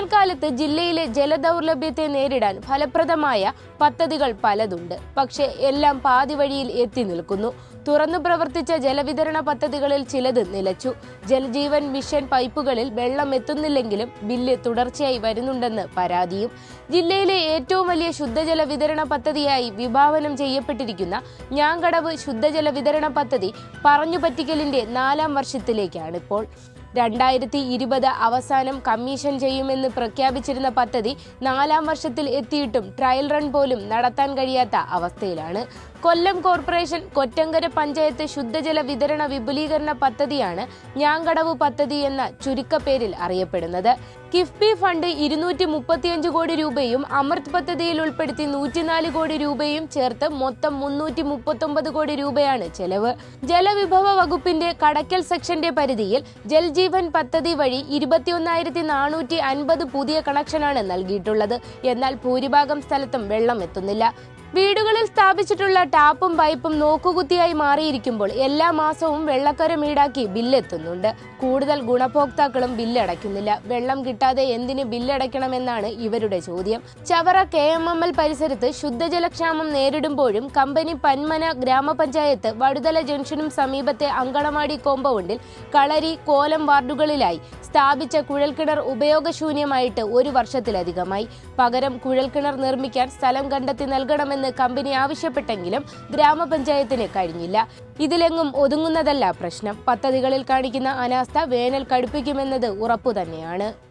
വേനൽക്കാലത്ത് ജില്ലയിലെ ജലദൗർലഭ്യത്തെ നേരിടാൻ ഫലപ്രദമായ പദ്ധതികൾ പലതുണ്ട്. പക്ഷേ എല്ലാം പാതിവഴിയിൽ എത്തി നിൽക്കുന്നു. തുറന്നു പ്രവർത്തിച്ച ജലവിതരണ പദ്ധതികളിൽ ചിലത് നിലച്ചു. ജലജീവൻ മിഷൻ പൈപ്പുകളിൽ വെള്ളം എത്തുന്നില്ലെങ്കിലും ബില്ല് തുടർച്ചയായി വരുന്നുണ്ടെന്ന് പരാതിയും. ജില്ലയിലെ ഏറ്റവും വലിയ ശുദ്ധജല വിതരണ പദ്ധതിയായി വിഭാവനം ചെയ്യപ്പെട്ടിരിക്കുന്ന ഞാങ്കടവ് ശുദ്ധജല വിതരണ പദ്ധതി പറഞ്ഞു പറ്റിക്കലിന്റെ നാലാം വർഷത്തിലേക്കാണിപ്പോൾ രണ്ടായിരത്തി ഇരുപത് അവസാനം കമ്മീഷൻ ചെയ്യുമെന്ന് പ്രഖ്യാപിച്ചിരുന്ന പദ്ധതി നാലാം വർഷത്തിൽ എത്തിയിട്ടും ട്രയൽ റൺ പോലും നടത്താൻ കഴിയാത്ത അവസ്ഥയിലാണ്. കൊല്ലം കോർപ്പറേഷൻ കൊറ്റങ്കര പഞ്ചായത്ത് ശുദ്ധജല വിതരണ വിപുലീകരണ പദ്ധതിയാണ് ഞാങ്കടവ് പദ്ധതി എന്ന ചുരുക്കപ്പേരിൽ അറിയപ്പെടുന്നത്. കിഫ്ബി ഫണ്ട് ഇരുന്നൂറ്റി മുപ്പത്തിയഞ്ച് കോടി രൂപയും അമൃത് പദ്ധതിയിൽ ഉൾപ്പെടുത്തി നൂറ്റിനാല് കോടി രൂപയും ചേർത്ത് മൊത്തം മുന്നൂറ്റി മുപ്പത്തൊമ്പത് കോടി രൂപയാണ് ചെലവ്. ജലവിഭവ വകുപ്പിന്റെ കടക്കൽ സെക്ഷന്റെ പരിധിയിൽ ജൽജീവൻ പദ്ധതി വഴി ഇരുപത്തിയൊന്നായിരത്തി നാനൂറ്റി അൻപത് പുതിയ കണക്ഷനാണ് നൽകിയിട്ടുള്ളത്. എന്നാൽ ഭൂരിഭാഗം സ്ഥലത്തും വെള്ളം എത്തുന്നില്ല. വീടുകളിൽ സ്ഥാപിച്ചിട്ടുള്ള ടാപ്പും പൈപ്പും നോക്കുകുത്തിയായി മാറിയിരിക്കുമ്പോൾ എല്ലാ മാസവും വെള്ളക്കരം ഈടാക്കി ബില്ലെത്തുന്നുണ്ട്. കൂടുതൽ ഗുണഭോക്താക്കളും ബില്ലടയ്ക്കുന്നില്ല. വെള്ളം കിട്ടാതെ എന്തിന് ബില്ലടയ്ക്കണമെന്നാണ് ഇവരുടെ ചോദ്യം. Chavara K M M L പരിസരത്ത് ശുദ്ധജലക്ഷാമം നേരിടുമ്പോഴും കമ്പനി പന്മന ഗ്രാമപഞ്ചായത്ത് വടുതല ജംഗ്ഷനും സമീപത്തെ അങ്കണവാടി കോമ്പൗണ്ടിൽ കളരി കോലം വാർഡുകളിലായി സ്ഥാപിച്ച കുഴൽക്കിണർ ഉപയോഗശൂന്യമായിട്ട് ഒരു വർഷത്തിലധികമായി. പകരം കുഴൽക്കിണർ നിർമ്മിക്കാൻ സ്ഥലം കണ്ടെത്തി നൽകണമെന്ന് കമ്പനി ആവശ്യപ്പെട്ടെങ്കിലും ഗ്രാമപഞ്ചായത്തിന് കഴിഞ്ഞില്ല. ഇതിലെങ്ങും ഒതുങ്ങുന്നതല്ല പ്രശ്നം. പദ്ധതികളിൽ കാണിക്കുന്ന അനാസ്ഥ വേനൽ കടുപ്പിക്കുമെന്നത് ഉറപ്പു തന്നെയാണ്